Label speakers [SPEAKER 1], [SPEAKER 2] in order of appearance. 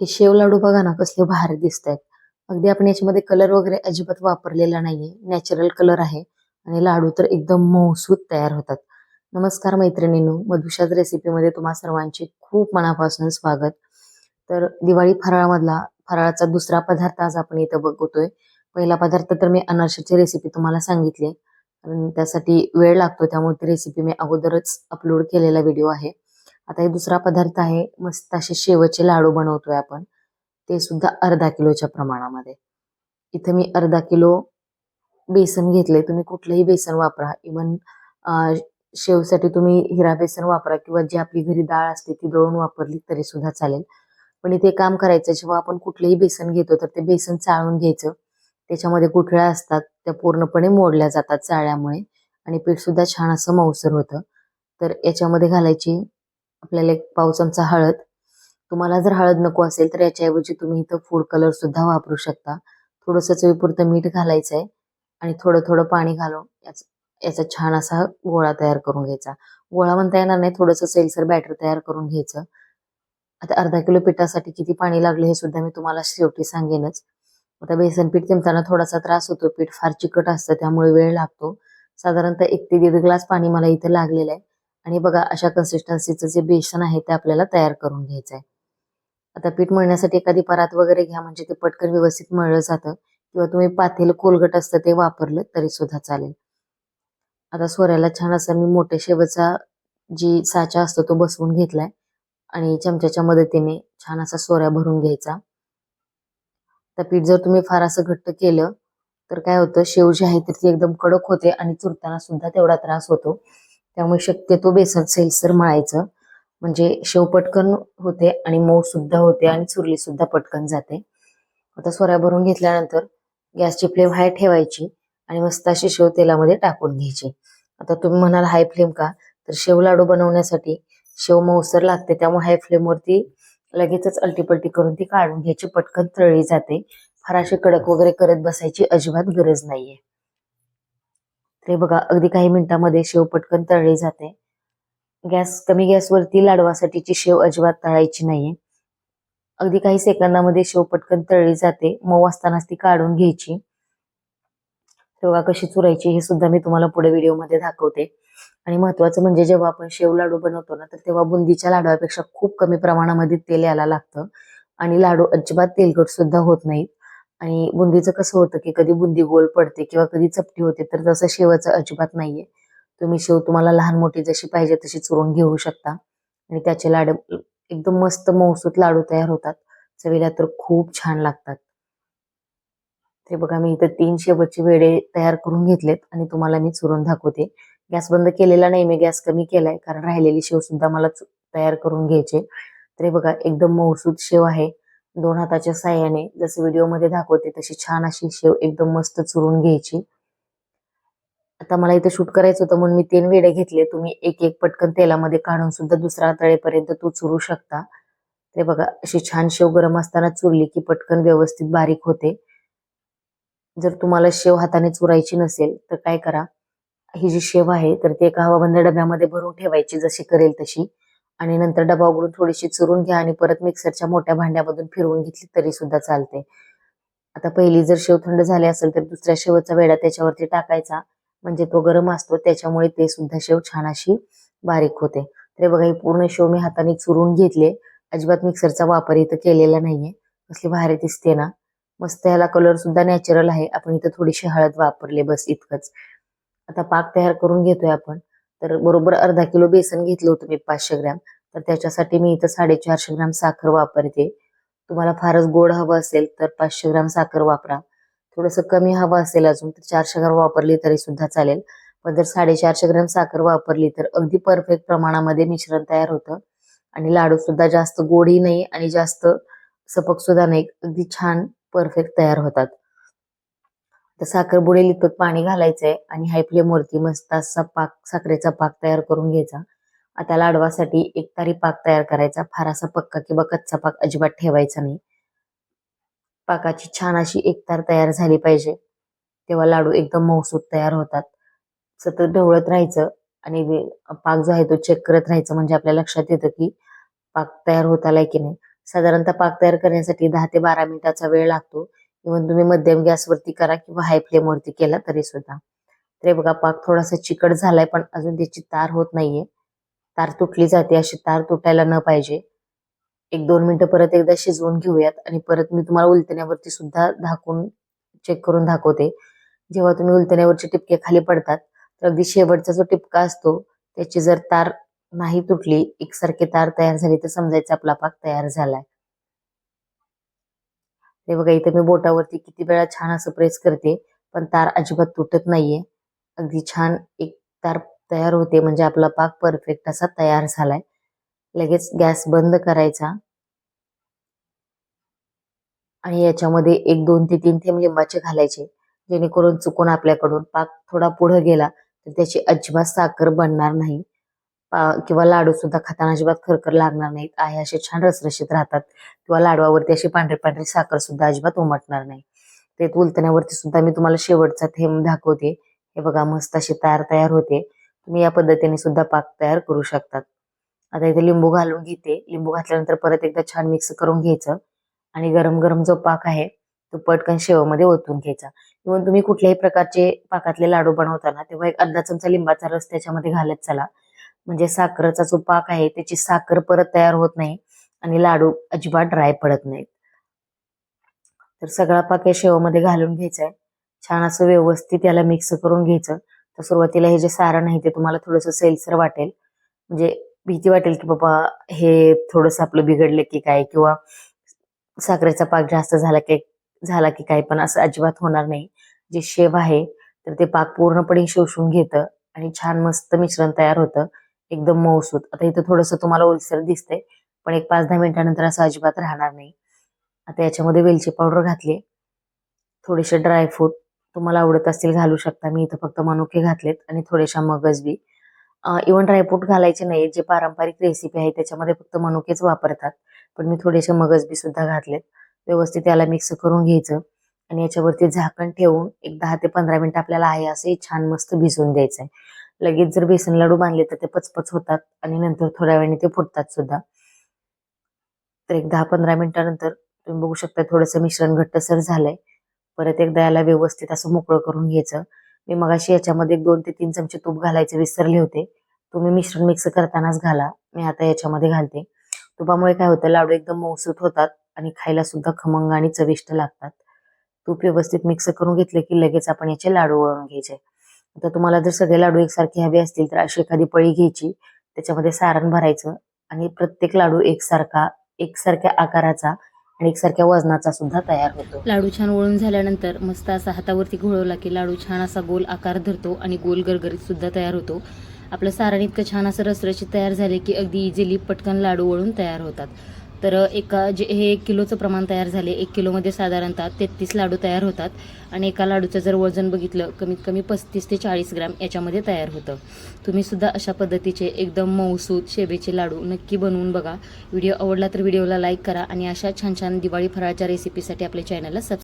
[SPEAKER 1] हे शेव लाडू बघा ना कसले भारी दिसत आहेत अगदी आपण याच्यामध्ये कलर वगैरे अजिबात वापरलेला नाहीये. नॅचरल कलर आहे आणि लाडू तर एकदम मऊसूत तयार होतात. नमस्कार मैत्रिणींनो मधुशाच रेसिपीमध्ये तुम्हा सर्वांचे खूप मनापासून स्वागत. तर दिवाळी फराळामधला फराळाचा दुसरा पदार्थ आज आपण इथं बघतोय. पहिला पदार्थ तर मी अनारशाची रेसिपी तुम्हाला सांगितली कारण त्यासाठी वेळ लागतो त्यामुळे ती रेसिपी मी अगोदरच अपलोड केलेला व्हिडिओ आहे. आता हे दुसरा पदार्थ आहे. मस्त असे शेवचे लाडू बनवतोय आपण. ते सुद्धा अर्धा किलोच्या प्रमाणामध्ये. इथं मी अर्धा किलो बेसन घेतले तुम्ही कुठलंही बेसन वापरा. इवन शेवसाठी तुम्ही हिरा बेसन वापरा किंवा जी आपली घरी डाळ असते ती दळून वापरली तरी सुद्धा चालेल. पण इथे काम करायचं जेव्हा आपण कुठलंही बेसन घेतो तर ते बेसन चाळून घ्यायचं. त्याच्यामध्ये गुठळ्या असतात. त्या पूर्णपणे मोडल्या जातात चाळ्यामुळे आणि पीठ सुद्धा छान असं मऊसर होतं. तर याच्यामध्ये घालायची आपल्याला एक पाव चमचा हळद. तुम्हाला जर हळद नको असेल तर याच्याऐवजी तुम्ही इथं फूड कलर सुद्धा वापरू शकता. थोडंसं चवीपुरतं मीठ घालायचं आहे आणि थोडं थोडं पाणी घालून याचा याचा छान असा गोळा तयार करून घ्यायचा. गोळा म्हणता येणार नाही थोडंसं सेलसर बॅटर तयार करून घ्यायचं. आता अर्धा किलो पिठासाठी किती पाणी लागलं हे सुद्धा मी तुम्हाला शेवटी सांगेनच. आता बेसन पीठ जमताना थोडासा त्रास होतो पीठ फार चिकट असतं त्यामुळे वेळ लागतो. साधारणतः एक ते दीड ग्लास पाणी मला इथे लागलेलं आहे. आणि बघा अशा कन्सिस्टन्सीचं जे बेसन आहे ते आपल्याला तयार करून घ्यायचं आहे आता पीठ मळण्यासाठी एखादी परात वगैरे घ्या म्हणजे ते पटकन व्यवस्थित मळलं जातं. किंवा तुम्ही पातेल कोलगट असतं ते वापरलं तरी सुद्धा चालेल. आता सोऱ्याला छान असा मी मोठ्या शेवचा जी साचा असतो तो बसवून घेतलाय. आणि चमच्याच्या मदतीने छान असा सोऱ्या भरून घ्यायचा. तर पीठ जर तुम्ही फार असं घट्ट केलं तर काय होतं शेव जी आहे तर ती एकदम कडक होते आणि चुरताना सुद्धा तेवढा त्रास होतो. त्यामुळे शक्यतो बेसन सेलसर मळायचं. म्हणजे शेव पटकन होते आणि मऊ सुद्धा होते आणि चुरली सुद्धा पटकन जाते. आता सोऱ्या भरून घेतल्यानंतर गॅसची फ्लेम हाय ठेवायची आणि मस्त अशी शेव तेलामध्ये टाकून घ्यायची. आता तुम्ही म्हणाल हाय फ्लेम का? तर शेव लाडू बनवण्यासाठी शेव मऊसर लागते त्यामुळे हाय फ्लेमवरती लगेचच अलटीपलटी करून ती काढून घ्यायची. पटकन तळली जाते. फार अशी कडक वगैरे करत बसायची अजिबात गरज नाहीये. ते बघा अगदी काही मिनिटांमध्ये शेव पटकन तळली जाते. गॅस कमी गॅसवरती लाडवासाठीची शेव अजिबात तळायची नाहीये. अगदी काही सेकंदामध्ये शेव पटकन तळली जाते. मऊ असतानाच ती काढून घ्यायची. तेव्हा कशी चुरायची हे सुद्धा मी तुम्हाला पुढे व्हिडिओमध्ये दाखवते. आणि महत्वाचं म्हणजे जेव्हा आपण शेव लाडू बनवतो ना तर तेव्हा बुंदीच्या लाडवापेक्षा खूप कमी प्रमाणामध्ये तेल यायला लागतं. आणि लाडू अजिबात तेलकट सुद्धा होत नाहीत. आणि बुंदीचं कसं होतं की कधी बुंदी गोल पडते किंवा कधी चपटी होते तर तसं शेवाचं अजिबात नाहीये. तुम्ही शेव तुम्हाला लहान मोठी जशी पाहिजे तशी चुरून घेऊ शकता. आणि त्याचे लाडू एकदम मस्त मौसूत लाडू तयार होतात. चवीला तर खूप छान लागतात. ते बघा मी इथं तीन शेवटचे वेडे तयार करून घेतलेत आणि तुम्हाला मी चुरून दाखवते. गॅस बंद केलेला नाही मी गॅस कमी केलाय कारण राहिलेली शेव सुद्धा मला तयार करून घ्यायचे. तर बघा एकदम मौसूद शेव आहे. दोन हाताच्या साह्याने जसं व्हिडिओमध्ये दाखवते तशी छान अशी शेव एकदम मस्त चुरून घ्यायची. आता मला इथे शूट करायचं होतं म्हणून मी तीन वेडे घेतले. तुम्ही एक एक पटकन तेलामध्ये काढून सुद्धा दुसऱ्या तळेपर्यंत तू चुरू शकता. ते बघा अशी छान शेव गरम असताना चुरली की पटकन व्यवस्थित बारीक होते. जर तुम्हाला शेव हाताने चुरायची नसेल तर काय करा ही जी शेव आहे तर ती एका हवाबंद डब्यामध्ये भरून ठेवायची जशी करेल तशी. आणि नंतर डबा उघडून थोडीशी चुरून घ्या आणि परत मिक्सरच्या मोठ्या भांड्यामधून फिरवून घेतली तरी सुद्धा चालते. आता पहिली जर शेव थंड झाली असेल तर दुसऱ्या शेवचा वेळा त्याच्यावरती टाकायचा. म्हणजे तो गरम असतो त्याच्यामुळे ते सुद्धा शेव छान अशी बारीक होते. तर बघा ही पूर्ण शेव मी हाताने चुरून घेतले. अजिबात मिक्सरचा वापर इथं केलेला नाहीये. कसली भारी दिसते ना. मस्त ह्याला कलर सुद्धा नॅचरल आहे. आपण इथं थोडीशी हळद वापरले बस इतकंच. आता पाक तयार करून घेतोय आपण. तर बरोबर अर्धा किलो बेसन घेतलं होतं मी पाचशे ग्रॅम. तर त्याच्यासाठी मी इथं साडेचारशे ग्रॅम साखर वापरते. तुम्हाला फारच गोड हवं असेल तर पाचशे ग्रॅम साखर वापरा. थोडंसं कमी हवं असेल अजून तर चारशे ग्रॅम वापरली तरी सुद्धा चालेल. पण जर साडेचारशे ग्रॅम साखर वापरली तर अगदी परफेक्ट प्रमाणामध्ये मिश्रण तयार होतं. आणि लाडू सुद्धा जास्त गोडही नाही आणि जास्त सपक सुद्धा नाही. अगदी छान परफेक्ट तयार होतात. साखर बुडेल इतपत पाणी घालायचंय आणि हाय फ्लेमवरती मस्त असा पाक साखरेचा पाक तयार करून घ्यायचा. आता लाडवासाठी एक तारी पाक तयार करायचा. फार असा पक्का किंवा कच्चा पाक अजिबात ठेवायचा नाही. पाकाची छान अशी एकतार तयार झाली पाहिजे. तेव्हा लाडू एकदम मौसूद तयार होतात. सतत ढवळत राहायचं आणि पाक जो आहे तो चेक करत राहायचं. म्हणजे आपल्या लक्षात येतं की पाक तयार होत आलाय की नाही. साधारणतः पाक तयार करण्यासाठी दहा ते बारा मिनिटाचा वेळ लागतो. इव्हन तुम्ही मध्यम गॅसवरती करा किंवा हाय फ्लेमवरती केला तरी सुद्धा. तर बघा पाक थोडासा चिकट झालाय पण अजून त्याची तार होत नाहीये. तार तुटली जाते अशी तार तुटायला न पाहिजे. एक दोन मिनिटं परत एकदा शिजवून घेऊयात आणि परत मी तुम्हाला उलटण्यावरती सुद्धा धाकून चेक करून दाखवते. जेव्हा तुम्ही उलटण्यावरचे टिपके खाली पडतात तर अगदी शेवटचा जो टिपका असतो त्याची जर तार नाही तुटली एकसारखी तार तयार झाली तर समजायचं आपला पाक तयार झालाय. ते बघा इथे मी बोटावरती किती वेळा छान असं प्रेस करते पण तार अजिबात तुटत नाहीये. अगदी छान एक तार तयार होते म्हणजे आपला पाक परफेक्ट असा तयार झालाय. लगेच गॅस बंद करायचा. आणि याच्यामध्ये एक दोन ते तीन थेंब लिंबाचे घालायचे जेणेकरून चुकून आपल्याकडून पाक थोडा पुढे गेला तर त्याची अजिबात साखर बनणार नाही. किंवा लाडू सुद्धा खाताना अजिबात खरखर लागणार नाहीत. आहे असे छान रसरशीत राहतात. किंवा लाडवावरती अशी पांढरी पांढरी साखर सुद्धा अजिबात उमटणार नाही. ते उलतण्यावरती सुद्धा मी तुम्हाला शेवटचा थेंब दाखवते. हे बघा मस्त अशी तार तयार होते. तुम्ही या पद्धतीने सुद्धा पाक तयार करू शकतात. आता इथे लिंबू घालून घेते. लिंबू घातल्यानंतर परत एकदा छान मिक्स करून घ्यायचं. आणि गरम गरम जो पाक आहे तो पटकन शेवमध्ये ओतून घ्यायचा. इव्हन तुम्ही कुठल्याही प्रकारचे पाकातले लाडू बनवताना तेव्हा एक अर्धा चमचा लिंबाचा रस त्याच्यामध्ये घालत चला. म्हणजे साखरेचा जो पाक आहे त्याची साखर परत तयार होत नाही आणि लाडू अजिबात ड्राय पडत नाहीत. तर सगळा पाक या शेवामध्ये घालून घ्यायचा आहे छान असं व्यवस्थित याला मिक्स करून घ्यायचं. तर सुरुवातीला हे जे सारण आहे ते तुम्हाला थोडंसं सेलसर वाटेल. म्हणजे भीती वाटेल की बाबा हे थोडंसं आपलं बिघडलं की काय किंवा साखरेचा पाक जास्त झाला की झाला की काय पण असं अजिबात होणार नाही. जे शेव आहे तर ते पाक पूर्णपणे शोषून घेतं आणि छान मस्त मिश्रण तयार होतं. एकदम मऊसूत आता इथं थोडंसं तुम्हाला ओलसर दिसतंय पण एक पाच दहा मिनिटानंतर असं अजिबात राहणार नाही. आता याच्यामध्ये वेलची पावडर घातली थोडेसे ड्रायफ्रूट तुम्हाला आवडत असतील घालू शकता. मी इथं फक्त मनुके घातलेत आणि थोडेशा मगज बी. इव्हन ड्रायफ्रूट घालायचे नाही जे पारंपरिक रेसिपी आहे त्याच्यामध्ये फक्त मनुकेच वापरतात. पण मी थोडेसे मगज बी सुद्धा घातलेत. व्यवस्थित याला मिक्स करून घ्यायचं आणि याच्यावरती झाकण ठेवून एक दहा ते पंधरा मिनिट आपल्याला आहे असे छान मस्त भिजवून द्यायचंय. लगेच जर बेसन लाडू बांधले तर ते पचपच होतात आणि नंतर थोड्या वेळाने ते फुटतात सुद्धा. तर एक दहा पंधरा मिनिटानंतर तुम्ही बघू शकता थोडंसं मिश्रण घट्टसर झालंय. परत एकदा याला व्यवस्थित असं मोकळं करून घ्यायचं. मी मगाशी याच्यामध्ये एक दोन ते तीन चमचे तूप घालायचे विसरले होते. तुम्ही मिश्रण मिक्स करतानाच घाला. मी आता याच्यामध्ये घालते. तुपामुळे काय होतं लाडू एकदम मौसूत होतात आणि खायला सुद्धा खमंग आणि चविष्ट लागतात. तूप व्यवस्थित मिक्स करून घेतले की लगेच आपण याचे लाडू वळून घ्यायचे. आता तुम्हाला जर सगळे लाडू एकसारखे हवे असतील तर अशी एखादी पळी घ्यायची. त्याच्यामध्ये सारण भरायचं आणि प्रत्येक लाडू एकसारखा एकसारख्या आकाराचा आणि एकसारख्या वजनाचा सुद्धा तयार होतो.
[SPEAKER 2] लाडू छान वळून झाल्यानंतर मस्त असा हातावरती घोळवला की लाडू छान असा गोल आकार धरतो आणि गोल गरगरीत सुद्धा तयार होतो. आपलं सारण इतकं छान असं रसरशीत तयार झाले की अगदी इझिली पटकन लाडू वळून तयार होतात. तर एका जे हे एक किलोचं प्रमाण तयार झाले एक किलोमध्ये साधारणतः तेहतीस लाडू तयार होतात आणि एका लाडूचं जर वजन बघितलं कमीत कमी पस्तीस ते चाळीस ग्रॅम याच्यामध्ये तयार होतं. तुम्ही सुद्धा अशा पद्धतीचे एकदम मऊसूद शेवेचे लाडू नक्की बनवून बघा. व्हिडिओ आवडला तर व्हिडिओला लाईक करा आणि अशा छान छान दिवाळी फराळच्या रेसिपीसाठी आपल्या चॅनलला सबस्क्राईब